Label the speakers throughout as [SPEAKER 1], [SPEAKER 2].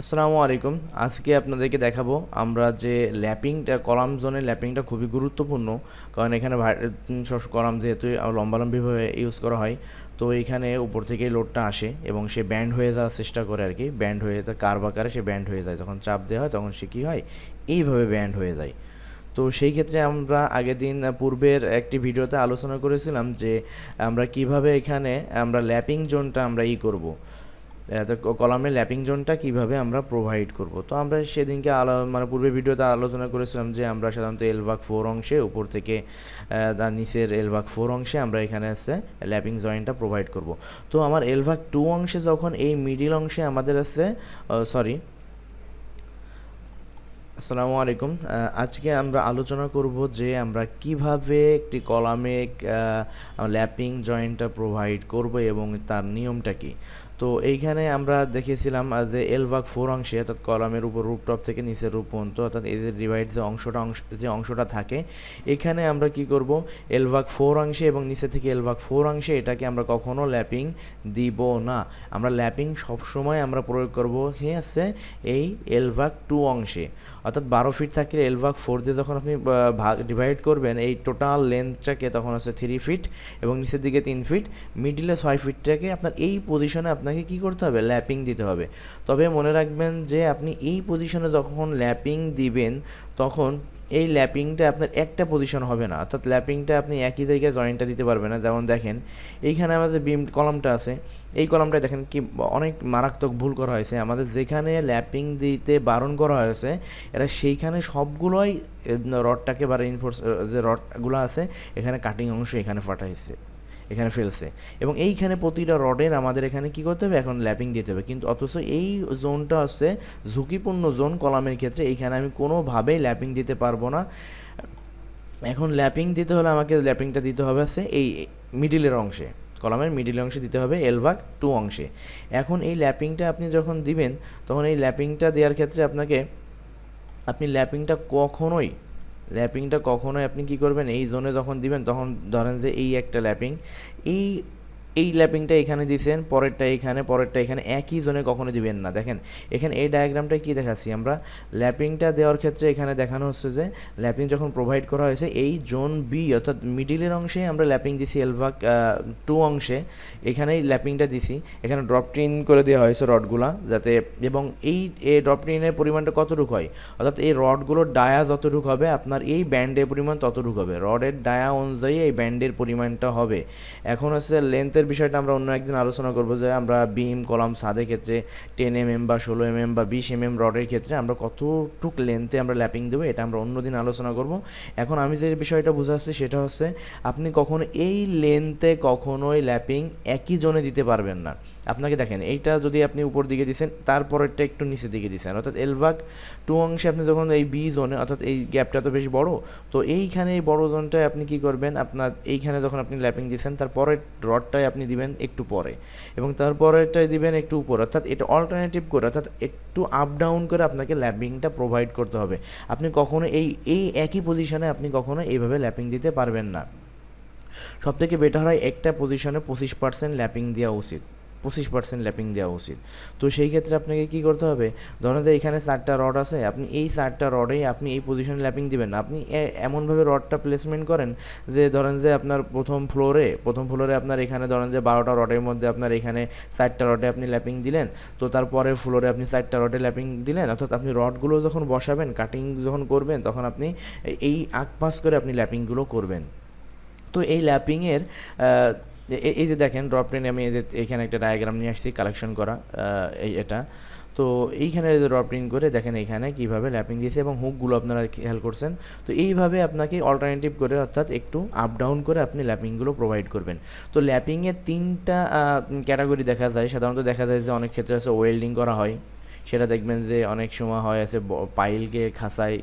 [SPEAKER 1] আসসালামু আলাইকুম। আজকে আপনাদেরকে দেখাবো আমরা যে ল্যাপিংটা, কলাম জোনে ল্যাপিংটা খুবই গুরুত্বপূর্ণ। কারণ এখানে কলাম যেহেতু লম্বালম্বিভাবে ইউজ করা হয়, তো এখানে উপর থেকে লোডটা আসে এবং সে ব্যান্ড হয়ে যাওয়ার চেষ্টা করে আর কি ব্যান্ড হয়ে কার বাকারে সে ব্যান্ড হয়ে যায়। যখন চাপ দেওয়া হয় তখন সে কী হয়? এইভাবে ব্যান্ড হয়ে যায়। তো সেই ক্ষেত্রে আমরা আগের দিন পূর্বের একটি ভিডিওতে আলোচনা করেছিলাম যে আমরা কীভাবে এখানে আমরা ল্যাপিং জোনটা আমরা ই করব। কলামের ল্যাপিং জোনটা কীভাবে আমরা প্রোভাইড করব? তো আমরা সেদিনকে আলো মানে পূর্বে ভিডিওতে আলোচনা করেছিলাম যে আমরা সাধারণত এলবাগ ফোর অংশে, উপর থেকে তার নিচের এলবাগ ফোর অংশে আমরা এখানে আছে ল্যাপিং জয়েন্টটা প্রোভাইড করব। তো আমার এলবাগ টু অংশে যখন এই মিডিল অংশে আমাদের আছে সরি আসসালামু আলাইকুম আজকে আমরা আলোচনা করব যে আমরা কীভাবে একটি কলামে ল্যাপিং জয়েন্টটা প্রোভাইড করব এবং তার নিয়মটা কি। তো এইখানে আমরা দেখেছিলাম যে এলভাগ ফোর অংশে, অর্থাৎ কলামের উপর রূপটপ থেকে নিচের রূপ পর্যন্ত, অর্থাৎ এদের ডিভাইড যে অংশটা অংশ, যে অংশটা থাকে, এখানে আমরা কি করব? এলভাগ ফোর অংশে এবং নিচে থেকে এলভাগ ফোর অংশে এটাকে আমরা কখনো ল্যাপিং দিব না। আমরা ল্যাপিং সবসময় আমরা প্রয়োগ করব কি আছে? এই এলভাগ টু অংশে। অর্থাৎ বারো ফিট থাকলে এল ভাগ ফোর দিয়ে যখন আপনি ভাগ ডিভাইড করবেন, এই টোটাল লেন্থটাকে তখন আছে থ্রি ফিট এবং নিচের দিকে তিন ফিট মিডিলে ছয় ফিটটাকে আপনার এই পজিশনে আপনাকে কি করতে হবে? ল্যাপিং দিতে হবে। তবে মনে রাখবেন যে আপনি এই পজিশনে যখন ল্যাপিং দিবেন তখন এই ল্যাপিংটা আপনার একটা পজিশন হবে না। অর্থাৎ ল্যাপিংটা আপনি একই জায়গায় জয়েন্টটা দিতে পারবেন না। যেমন দেখেন, এইখানে আমাদের বিম কলমটা আছে, এই কলমটায় দেখেন কি অনেক মারাত্মক ভুল করা হয়েছে। আমাদের যেখানে ল্যাপিং দিতে বারণ করা হয়েছে, এরা সেইখানে সবগুলোই রডটাকে বা রেইনফোর্স যে রডগুলো আছে, এখানে কাটিং অংশ এখানে ফাটাইছে। এখানে ফেলছে। এবং এইখানে প্রতিটা রডের আমাদের এখানে কি করতে হবে? এখন ল্যাপিং দিতে হবে। কিন্তু অথচ এই জোনটা হচ্ছে ঝুঁকিপূর্ণ জোন কলামের ক্ষেত্রে। এইখানে আমি কোনোভাবেই ল্যাপিং দিতে পারব না। এখন ল্যাপিং দিতে হলে আমাকে ল্যাপিংটা দিতে হবে আছে এই মিডিলের অংশে। কলামের মিডিল অংশে দিতে হবে এলভাগ টু অংশে। এখন এই ল্যাপিংটা আপনি যখন দিবেন, তখন এই ল্যাপিংটা দেওয়ার ক্ষেত্রে আপনাকে, আপনি ল্যাপিংটা কখনোই ল্যাপিংটা কখনোই আপনি কি করবেন? এই জোনে যখন দিবেন, তখন ধরেন যে এই একটা ল্যাপিং, এই এই ল্যাপিংটা এখানে দিয়েছেন পরেরটা এখানে পরেরটা এখানে, একই জোনে কখনো দিবেন না। দেখেন, এখানে এই ডায়াগ্রামটা কি দেখাচ্ছি আমরা? ল্যাপিংটা দেওয়ার ক্ষেত্রে এখানে দেখানো হচ্ছে যে, ল্যাপিং যখন প্রোভাইড করা হয়েছে, এই জোন বি অর্থাৎ মিডিলের অংশে আমরা ল্যাপিং দিছি এলভাক টু অংশে, এখানেই ল্যাপিংটা দিছি। এখানে ড্রপ ট্রিন করে দেওয়া হয়েছে রডগুলা, যাতে, এবং এই ড্রপ ট্রিনের পরিমাণটা কতটুকু হয়? অর্থাৎ এই রডগুলোর ডায়া যতটুকু হবে, আপনার এই ব্যান্ডের পরিমাণ ততটুকু হবে। রডের ডায়া অনুযায়ী এই ব্যান্ডের পরিমাণটা হবে। এখন হচ্ছে লেন্থের এর বিষয়টা আমরা অন্য একদিন আলোচনা করব যে আমরা বিম, কলাম, সাদের ক্ষেত্রে টেন এম এম বা ষোলো এম এম বা বিশ এম এম রডের ক্ষেত্রে আমরা কতটুক লেন্থে আমরা ল্যাপিং দেবো এটা আমরা অন্য দিন আলোচনা করব। এখন আমি যে বিষয়টা বুঝাচ্ছি সেটা হচ্ছে আপনি কখনো এই লেন্থে কখনোই ল্যাপিং একই জোনে দিতে পারবেন না। আপনাকে দেখেন, এইটা যদি আপনি উপর দিকে দিচ্ছেন তারপরেরটা একটু নিচের দিকে দিচ্ছেন অর্থাৎ এলভাগ টু অংশে আপনি যখন এই বি জোনে, অর্থাৎ এই গ্যাপটা তো বেশ বড়, তো এইখানে এই বড় জোনটায় আপনি কি করবেন? আপনার এইখানে যখন আপনি ল্যাপিং দিচ্ছেন তারপরের রডটায় আপনি দিবেন একটু পরে এবং তারপরেরটাই দিবেন একটু উপরে। অর্থাৎ এটা অল্টারনেটিভ করে, অর্থাৎ একটু আপ ডাউন করে আপনাকে ল্যাপিংটা প্রোভাইড করতে হবে। আপনি কখনো এই এই একই পজিশনে আপনি কখনো এইভাবে ল্যাপিং দিতে পারবেন না। সবথেকে বেটার হয় একটা পজিশনে পঁচিশ পার্সেন্ট ল্যাপিং দেওয়া উচিত। পঁচিশ পার্সেন্ট ল্যাপিং দেওয়া উচিত। তো সেই ক্ষেত্রে আপনাকে কী করতে হবে? ধরেন যে এখানে চারটা রড আছে, আপনি এই চারটা রডেই আপনি এই পজিশনে ল্যাপিং দিবেন। আপনি এমনভাবে রডটা প্লেসমেন্ট করেন যে ধরেন যে আপনার প্রথম ফ্লোরে প্রথম ফ্লোরে আপনার এখানে ধরেন যে বারোটা রডের মধ্যে আপনার এখানে চারটা রডে আপনি ল্যাপিং দিলেন। তো তারপরে ফ্লোরে আপনি চারটা রডে ল্যাপিং দিলেন। অর্থাৎ আপনি রডগুলো যখন বসাবেন কাটিং যখন করবেন, তখন আপনি এই আক পাস করে আপনি ল্যাপিংগুলো করবেন। তো এই ল্যাপিংয়ের এই যে দেখেন ড্রপ ট্রেনে আমি এখানে একটা ডায়াগ্রাম নিয়ে আসছি কালেকশন করা এই এটা। তো এইখানে ড্রপ প্রিন্ট করে দেখেন এইখানে কীভাবে ল্যাপিং দিয়েছে এবং হুকগুলো আপনারা খেয়াল করছেন। তো এইভাবে আপনাকে অল্টারনেটিভ করে অর্থাৎ একটু আপ ডাউন করে আপনি ল্যাপিংগুলো প্রোভাইড করবেন। তো ল্যাপিংয়ের তিনটা ক্যাটাগরি দেখা যায়। সাধারণত দেখা যায় যে অনেক ক্ষেত্রে আছে ওয়েল্ডিং করা হয়। সেটা দেখবেন যে অনেক সময় হয় আছে পাইলকে খাসায়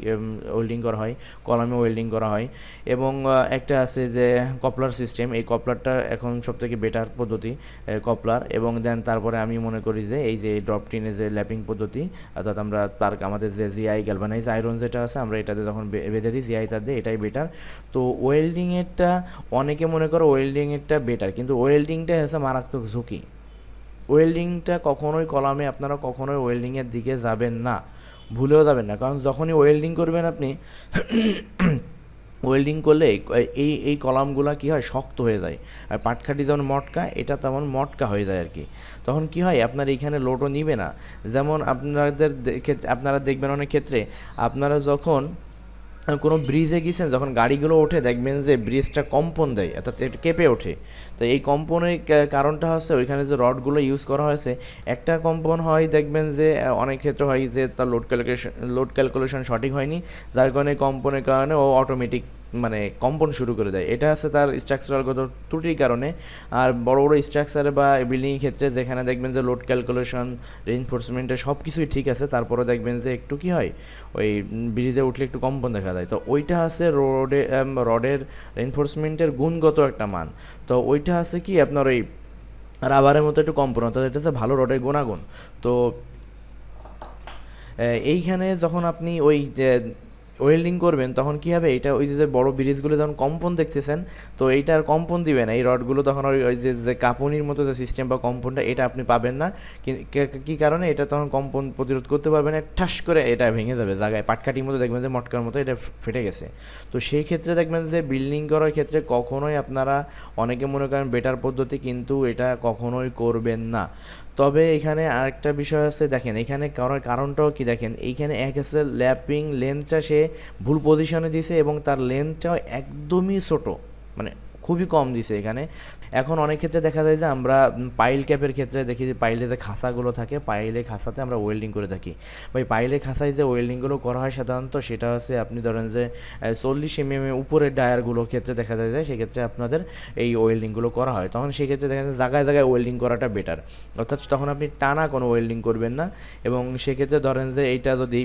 [SPEAKER 1] ওয়েল্ডিং করা হয়, কলমে ওয়েল্ডিং করা হয় এবং একটা আছে যে কপলার সিস্টেম এই কপলারটা এখন সবথেকে বেটার পদ্ধতি কপলার এবং দেন তারপরে আমি মনে করি যে এই যে ড্রপ টিনে যে ল্যাপিং পদ্ধতি, অর্থাৎ আমরা তার আমাদের যে জিআই গ্যালভানাইজ আয়রন যেটা আছে, আমরা এটাতে যখন বেঁধে দিই জিআই তার দিয়ে এটাই বেটার তো ওয়েল্ডিংয়েরটা অনেকে মনে করো ওয়েল্ডিংয়েরটা বেটার কিন্তু ওয়েল্ডিংটা হচ্ছে মারাত্মক ঝুঁকি। ওয়েল্ডিংটা কখনোই কলামে আপনারা কখনোই ওয়েল্ডিংয়ের দিকে যাবেন না, ভুলেও যাবেন না। কারণ যখনই ওয়েল্ডিং করবেন আপনি ওয়েল্ডিং করলে এই এই কলামগুলো কী হয়? শক্ত হয়ে যায়। আর পাটকাঠি যেমন মটকা, এটা তেমন মটকা হয়ে যায় আর কি তখন কি হয়? আপনার এইখানে লোডও নিবে না। যেমন আপনাদের ক্ষেত্রে আপনারা দেখবেন অনেক ক্ষেত্রে, আপনারা যখন কোনো ব্রিজে গিয়েছেন যখন গাড়িগুলো ওঠে, দেখবেন যে ব্রিজটা কম্পন দেয়, অর্থাৎ এটা কেঁপে ওঠে। তো এই কম্পনের কারণটা হচ্ছে ওইখানে যে রডগুলো ইউজ করা হয়েছে, একটা কম্পন হয়, দেখবেন যে অনেক ক্ষেত্রে হয় যে, তার লোড ক্যালকুলেশন লোড ক্যালকুলেশন সঠিক হয়নি, যার কারণে কম্পনের কারণে ও অটোমেটিক মানে কম্পন শুরু করে দেয়। এটা হচ্ছে তার স্ট্রাকচারালগত ত্রুটির কারণে। আর বড় বড় স্ট্রাকচার বা বিল্ডিং ক্ষেত্রে যেখানে দেখবেন যে লোড ক্যালকুলেশন রেইনফোর্সমেন্টে সব কিছুই ঠিক আছে তারপরে দেখবেন যে একটু কি হয়? ওই ব্রিজে উঠলে একটু কম্পন দেখা যায় তো ওইটা আছে রোডে রডের রেইনফোর্সমেন্টের গুণগত একটা মান। তো ওইটা আছে কি আপনার ওই রাবারের মতো একটু কম্পন, অর্থাৎ এটা হচ্ছে ভালো রডের গুণাগুণ। তো এইখানে যখন আপনি ওই ওয়েল্ডিং করবেন, তখন কী হবে? এটা ওই যে বড় ব্রিজগুলো যখন কম্পন দেখতেছেন, তো এইটার কম্পন দিবে না। এই রডগুলো তখন ওই ওই যে যে কাঁপুনির মতো যে সিস্টেম বা কম্পনটা, এটা আপনি পাবেন না। কী কারণে? এটা তখন কম্পন প্রতিরোধ করতে পারবে না। ঠাস করে এটা ভেঙে যাবে জায়গায়। পাটকাঠির মতো দেখবেন যে মটকার মতো এটা ফেটে গেছে। তো সেই ক্ষেত্রে দেখবেন যে বিল্ডিং করার ক্ষেত্রে কখনোই আপনারা অনেকে মনে করেন বেটার পদ্ধতি, কিন্তু এটা কখনোই করবেন না। তবে এখানে আরেকটা বিষয় আছে, দেখেন, এখানে করার কারণটাও কি দেখেন এইখানে এক এসের ল্যাপিং লেন্থটা সে ভুল পজিশনে দিছে এবং তার লেন্থটাও একদমই ছোটো মানে খুবই কম দিছে এখানে। এখন অনেক ক্ষেত্রে দেখা যায় যে আমরা পাইল ক্যাপের ক্ষেত্রে দেখি যে পাইলে যে খাসাগুলো থাকে পাইলে খাসাতে আমরা ওয়েল্ডিং করে থাকি। ভাই পাইলে খাসায় যে ওয়েল্ডিংগুলো করা হয় সাধারণত সেটা হচ্ছে আপনি ধরেন যে চল্লিশ এম এম উপরের ডায়ারগুলোর ক্ষেত্রে দেখা যায় যে সেক্ষেত্রে আপনাদের এই ওয়েল্ডিংগুলো করা হয়। তখন সেক্ষেত্রে দেখা যায় জায়গায় জায়গায় ওয়েল্ডিং করাটা বেটার অর্থাৎ তখন আপনি টানা কোনো ওয়েল্ডিং করবেন না এবং সেক্ষেত্রে ধরেন যে এইটা যদি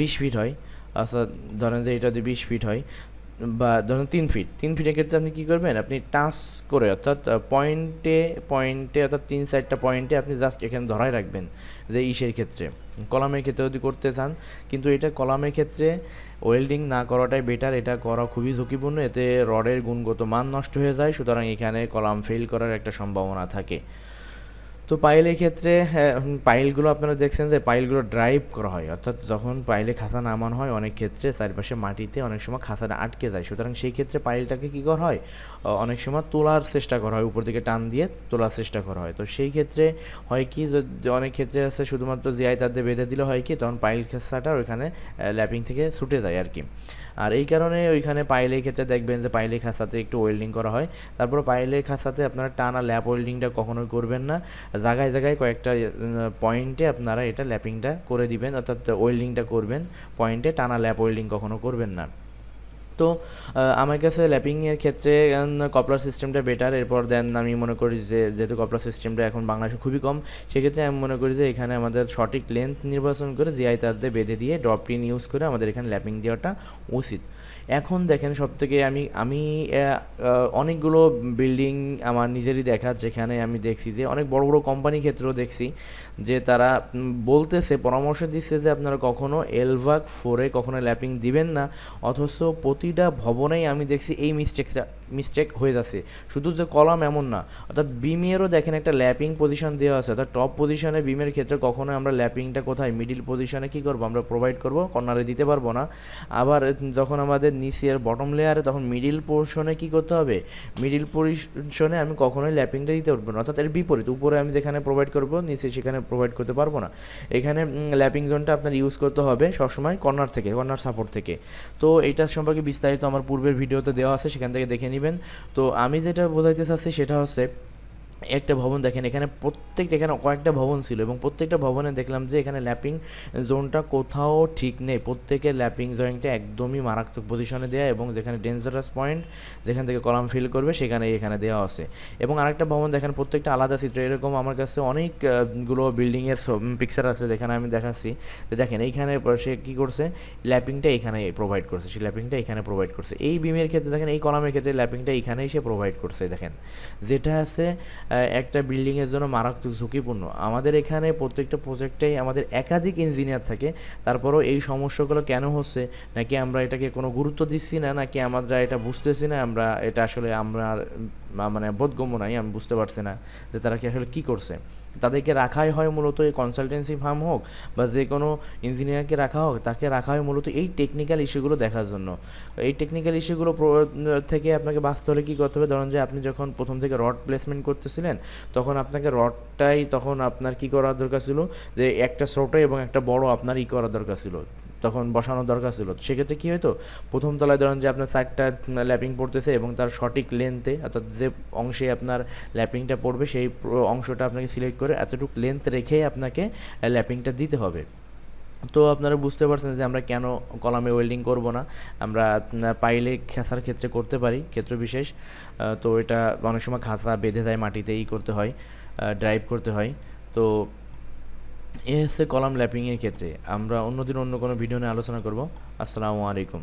[SPEAKER 1] বিশ ফিট হয় আচ্ছা ধরেন যে এটা যদি বিশ ফিট হয় বা ধরুন তিন ফিট তিন ফিটের ক্ষেত্রে আপনি কী করবেন? আপনি টাচ করে, অর্থাৎ পয়েন্টে পয়েন্টে অর্থাৎ তিন চারটা পয়েন্টে আপনি জাস্ট এখানে ধরাই রাখবেন যে ইসের ক্ষেত্রে। কলামের ক্ষেত্রে যদি করতে চান, কিন্তু এটা কলামের ক্ষেত্রে ওয়েল্ডিং না করাটাই বেটার এটা করা খুবই ঝুঁকিপূর্ণ, এতে রডের গুণগত মান নষ্ট হয়ে যায়, সুতরাং এখানে কলাম ফেল করার একটা সম্ভাবনা থাকে। তো পাইলের ক্ষেত্রে পাইলগুলো আপনারা দেখছেন যে পাইলগুলো ড্রাইভ করা হয়। অর্থাৎ যখন পাইলে খাসা নামানো হয়, অনেক ক্ষেত্রে চারপাশে মাটিতে অনেক সময় খাসাটা আটকে যায়। সুতরাং সেই ক্ষেত্রে পাইলটাকে কী করা হয়? অনেক সময় তোলার চেষ্টা করা হয়, উপর দিকে টান দিয়ে তোলার চেষ্টা করা হয়। তো সেই ক্ষেত্রে হয় কি অনেক ক্ষেত্রে আছে, শুধুমাত্র জিআই তাদের বেঁধে দিলে হয় কি, তখন পাইল খাসাটা ওইখানে ল্যাপিং থেকে ছুটে যায় আর কি। আর এই কারণে ওইখানে পাইলের ক্ষেত্রে দেখবেন যে পাইলে খাসাতে একটু ওয়েল্ডিং করা হয়। তারপর পাইলে খাসাতে আপনারা টানা ল্যাপ ওয়েল্ডিংটা কখনোই করবেন না। জায়গায় জায়গায় কয়েকটা পয়েন্টে আপনারা এটা ল্যাপিংটা করে দিবেন, অর্থাৎ ওয়েল্ডিংটা করবেন। পয়েন্টে টানা ল্যাপ ওয়েল্ডিং কখনো করবেন না। তো আমার কাছে ল্যাপিংয়ের ক্ষেত্রে কপলার সিস্টেমটা বেটার এরপর দেন আমি মনে করি যে, যেহেতু কপলার সিস্টেমটা এখন বাংলাদেশে খুবই কম, সেক্ষেত্রে আমি মনে করি যে, এখানে আমাদের সঠিক লেন্থ নির্বাচন করে জিআই তারদের বেঁধে দিয়ে ড্রপ টিন ইউজ করে আমাদের এখানে ল্যাপিং দেওয়াটা উচিত। এখন দেখেন সব থেকে আমি আমি অনেকগুলো বিল্ডিং আমার নিজেরই দেখা, যেখানে আমি দেখছি যে, অনেক বড় বড় কোম্পানির ক্ষেত্রেও দেখছি যে, তারা বলতেছে, পরামর্শ দিচ্ছে যে, আপনারা কখনো এলভাক ফোরে কখনো ল্যাপিং দিবেন না, অথচ প্রতিটা ভবনেই আমি দেখছি এই মিস্টেকটা। মিস্টেক হয়ে যাচ্ছে। শুধু যে কলাম এমন না, অর্থাৎ বিমেরও দেখেন একটা ল্যাপিং পজিশন দেওয়া আছে, অর্থাৎ টপ পজিশনে বিমের ক্ষেত্রে কখনোই আমরা ল্যাপিংটা কোথায় মিডিল পজিশনে কী করব, আমরা প্রোভাইড করব, কর্নারে দিতে পারব না। আবার যখন আমাদের নিচের বটম লেয়ারে তখন মিডিল পোর্শনে কী করতে হবে? মিডিল পজিশনে আমি কখনোই ল্যাপিংটা দিতে পারব না, অর্থাৎ এর বিপরীত, উপরে আমি যেখানে প্রোভাইড করব, নিচে সেখানে প্রোভাইড করতে পারব না। এখানে ল্যাপিং জোনটা আপনার ইউজ করতে হবে সবসময় কর্নার থেকে, কর্নার সাপোর্ট থেকে। তো এইটার সম্পর্কে বিস্তারিত আমার পূর্বের ভিডিওতে দেওয়া আছে, সেখান থেকে দেখে নেবেন তো আমি যেটা বোঝাইতে চাচ্ছি সেটা হচ্ছে একটা ভবন দেখেন, এখানে প্রত্যেকটা, এখানে কয়েকটা ভবন ছিল এবং প্রত্যেকটা ভবনে দেখলাম যে এখানে ল্যাপিং জোনটা কোথাও ঠিক নেই। প্রত্যেকের ল্যাপিং জয়েন্টটা একদমই মারাত্মক পজিশনে দেওয়া এবং যেখানে ডেঞ্জারাস পয়েন্ট যেখান থেকে কলাম ফিল করবে সেখানে এখানে দেওয়া আছে। এবং আরেকটা ভবন দেখেন, প্রত্যেকটা আলাদা চিত্র। এরকম আমার কাছে অনেকগুলো বিল্ডিংয়ের পিকচার আছে যেখানে আমি দেখাচ্ছি। যে দেখেন, এইখানে সে কী করছে, ল্যাপিংটা এখানে প্রোভাইড করছে, সে ল্যাপিংটা এখানে প্রোভাইড করছে। এই বিমের ক্ষেত্রে দেখেন, এই কলামের ক্ষেত্রে ল্যাপিংটা এখানেই সে প্রোভাইড করছে, দেখেন। যেটা আছে একটা বিল্ডিংয়ের জন্য মারাত্মক ঝুঁকিপূর্ণ। আমাদের এখানে প্রত্যেকটা প্রজেক্টেই আমাদের একাধিক ইঞ্জিনিয়ার থাকে, তারপরেও এই সমস্যাগুলো কেন হচ্ছে, নাকি আমরা এটাকে কোনো গুরুত্ব দিচ্ছি না, নাকি আমরা এটা বুঝতেছি না, আমরা এটা আসলে আমরা মানে বোধগম্য নাই, আমি বুঝতে পারছি না যে তারা কি আসলে কী করছে। তাদেরকে রাখাই হয় মূলত এই কনসালটেন্সি ফার্ম হোক বা যে কোনো ইঞ্জিনিয়ারকে রাখা হোক, তাকে রাখা হয় মূলত এই টেকনিক্যাল ইস্যুগুলো দেখার জন্য। এই টেকনিক্যাল ইস্যুগুলো থেকে আপনাকে বাঁচতে হলে কী করতে হবে? ধরুন যে আপনি যখন প্রথম থেকে রড প্লেসমেন্ট করতেছিলেন, তখন আপনাকে রডটাই তখন আপনার কি করার দরকার ছিল? যে একটা ছোটো এবং একটা বড় আপনার ই করার দরকার ছিল। তখন বসানোর দরকার ছিল। সেক্ষেত্রে কী হতো প্রথম তলায় ধরেন যে আপনার সাইডটা ল্যাপিং পড়তেছে এবং তার সঠিক লেন্থে অর্থাৎ যে অংশে আপনার ল্যাপিংটা পড়বে সেই অংশটা আপনাকে সিলেক্ট করে এতটুকু লেন্থ রেখে আপনাকে ল্যাপিংটা দিতে হবে। তো আপনারা বুঝতে পারছেন যে আমরা কেন কলামে ওয়েল্ডিং করব না। আমরা পাইলে খেসার ক্ষেত্রে করতে পারি, ক্ষেত্র বিশেষ। তো এটা অনেক সময় খাঁচা বেঁধে দেয় মাটিতেই করতে হয় ড্রাইভ করতে হয়। তো এ হচ্ছে কলাম ল্যাপিংয়ের ক্ষেত্রে। আমরা অন্যদিন অন্য কোনো ভিডিও নিয়ে আলোচনা করব। আসসালামু আলাইকুম।